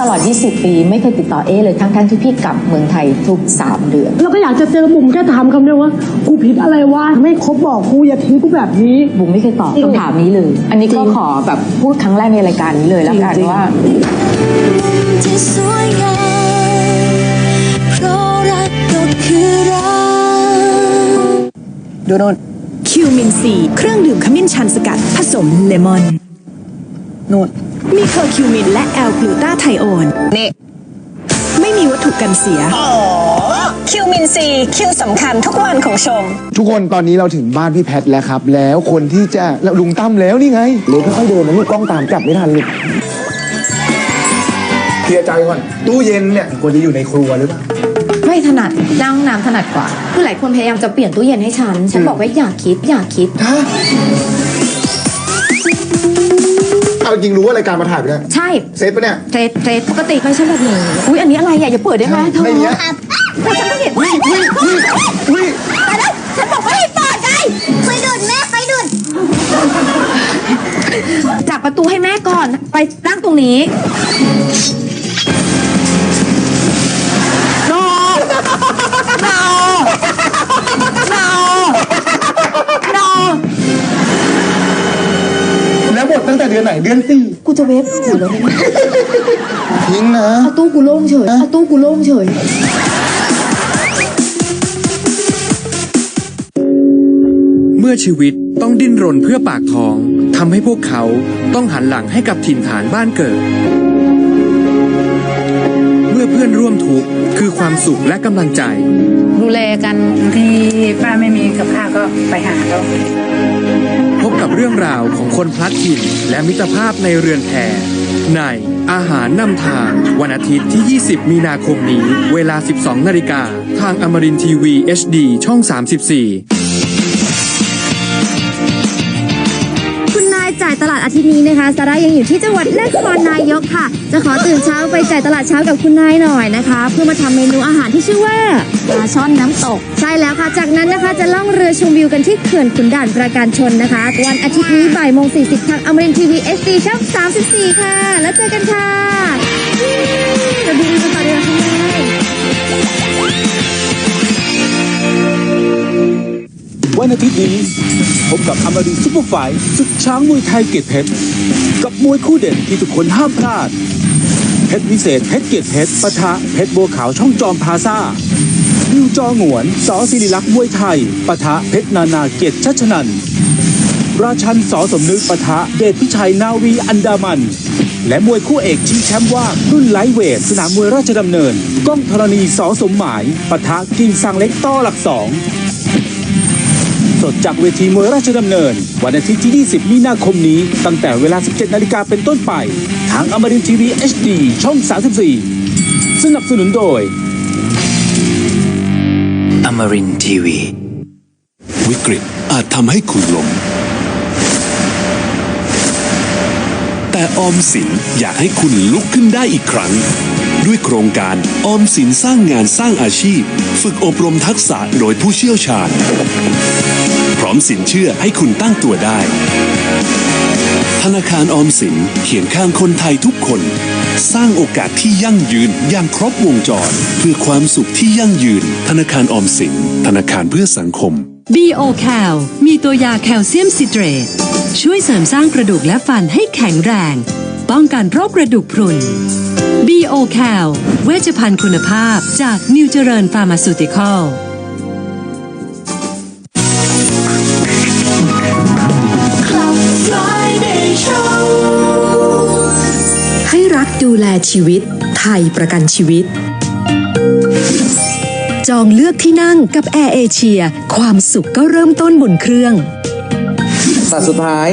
ตลอด 20 ปีไม่เคยติดต่อเอเลยทั้งๆที่พี่กลับเมืองไทยทุก 3 เดือน แล้วก็อยากจะเจอบุ๋มแค่ถามคำเดียวว่า กูผิดอะไรวะไม่ครบบอกกูอย่าทิ้งกูแบบนี้ บุ๋มไม่เคยตอบคำถามนี้เลย อันนี้ก็ขอแบบพูดครั้งแรกในรายการนี้เลยแล้วกันจริงๆว่าที่สวยงามเพราะรักก็คือรักดูโน่นคิวมินซีเครื่องดื่มขมิ้นชันสกัดผสมเลมอนนู่น มีเคอร์คิวมินและแอลกลูตาไทโอนนี่ไม่มีวัตถุกันเสียคิวมินซี คิวสำคัญทุกวันของชม ทุกคนตอนนี้เราถึงบ้านพี่แพทแล้วครับ แล้วคนที่จะแล้วลุงตั้มแล้วนี่ไงเล็กค่อยๆเดินนะนี่กล้องตามจับไม่ทันเลยเคลียร์ใจก่อนตู้เย็นเนี่ยควรจะอยู่ในครัวหรือเปล่าไม่ถนัดนั่งน้ำถนัดกว่า คือหลายคนพยายามจะเปลี่ยนตู้เย็นให้ฉัน ฉันบอกว่าอย่าคิดอย่าคิดฮะ เอาจริงรู้ว่ารายการมาถ่ายไปเนี่ยใช่เซฟปะเนี่ยเทรดเทรดปกติไม่ใช่แบบนี้อุ้ยอันนี้อะไรอะอย่าเปิดได้ไหมเธอไม่เนี้ยแต่ฉันก็เห็นวิวิวิวิไปแล้วฉันบอกว่าให้เปิดไงไฟดุดแม่ไฟดุดจับประตูให้แม่ก่อน ไปนั่งตรงนี้ ตั้งแต่เดือนไหนเดือนสี่กูจะเวฟหัวแล้วเนี่ยทิ้งนะเอาตู้กูโล่งเฉยเอาตู้กูโล่งเฉย เมื่อชีวิตต้องดิ้นรนเพื่อปากท้องทำให้พวกเขาต้องหันหลังให้กับถิ่นฐานบ้านเกิด เมื่อเพื่อนร่วมทุกข์คือความสุขและกำลังใจ ดูแลกันบางทีป้าไม่มีกับข้าวก็ไปหาเขาพ บกับเรื่องราวของคนพลัดถิ่นและมิตรภาพในเรือนแพในอาหารนำทาง วันอาทิตย์ที่ 20 มีนาคมนี้ เวลา 12 นาฬิกา ทางอมรินทีวี HD ช่อง 34ายจ่ายตลาดอาทิตย์นี้นะคะซาร่ายังอยู่ที่จังหวัดนครนายกค่ะ จะขอตื่นเช้าไปจ่ายตลาดเช้ากับคุณนายหน่อยนะคะ เพื่อมาทำเมนูอาหารที่ชื่อว่าปลาช่อนน้ำตก ใช่แล้วค่ะ จากนั้นนะคะจะล่องเรือชมวิวกันที่เขื่อนขุนด่านประการชนนะคะ วันอาทิตย์นี้บ่ายโมงสี่สิบทางอมรินทีวีเอสดีช่องสามสิบสี่ค่ะ แล้วเจอกันค่ะ พบกับอมรินซุปเปอร์ไฟท์ศึกช้างมวยไทยเกียรติเพชร กับมวยคู่เด่นที่ทุกคนห้ามพลาด เพชรวิเศษเพชรเกียรติเพชรปะทะเพชรบัวขาวช่องจอมพาซ่านิวจอหงวนสอศิริลักษ์มวยไทยปะทะเพชรนานาเกียรติชัชนัน ราชันสอสมนึกปะทะเดชพิชัยนาวีอันดามัน และมวยคู่เอกชิงแชมป์ว่างรุ่นไลท์เวทสนามมวยราชดำเนิน ก้องธรณีสอสมหมายปะทะกิ่งสังเล็กต้อหลักสอง สดจากเวทีมวยราชดำเนิน วันอาทิตย์ที่ 20 มีนาคมนี้ ตั้งแต่เวลา 17 นาฬิกาเป็นต้นไป ทางอมรินทีวี HD ช่อง 34 สนับสนุนโดยอมรินทีวีวิกฤตอาจทำให้คุณล้มแต่ออมสินอยากให้คุณลุกขึ้นได้อีกครั้ง ด้วยโครงการออมสินสร้างงานสร้างอาชีพ ฝึกอบรมทักษะโดยผู้เชี่ยวชาญพ ร้อมสินเชื่อให้คุณตั้งตัวได้ ธนาคารออมสินเขียนข้างคนไทยทุกคน สร้างโอกาสที่ยั่งยืนอย่างครบวงจร เพื่อความสุขที่ยั่งยืน ธนาคารออมสิน ธนาคารเพื่อสังคม B.O. Cal มีตัวยาแคลเซียมซิเตรตช่วยเสริมสร้างกระดูกและฟันให้แข็งแรง ป้องกันโรคกระดูกพรุน B.O. Cal เวชภัณฑ์คุณภาพจากนิวเจริญฟาร์มาซูติคอล ดูแลชีวิต ไทยประกันชีวิต จองเลือกที่นั่งกับแอร์เอเชีย ความสุขก็เริ่มต้นบนเครื่องสัตว์สุดท้าย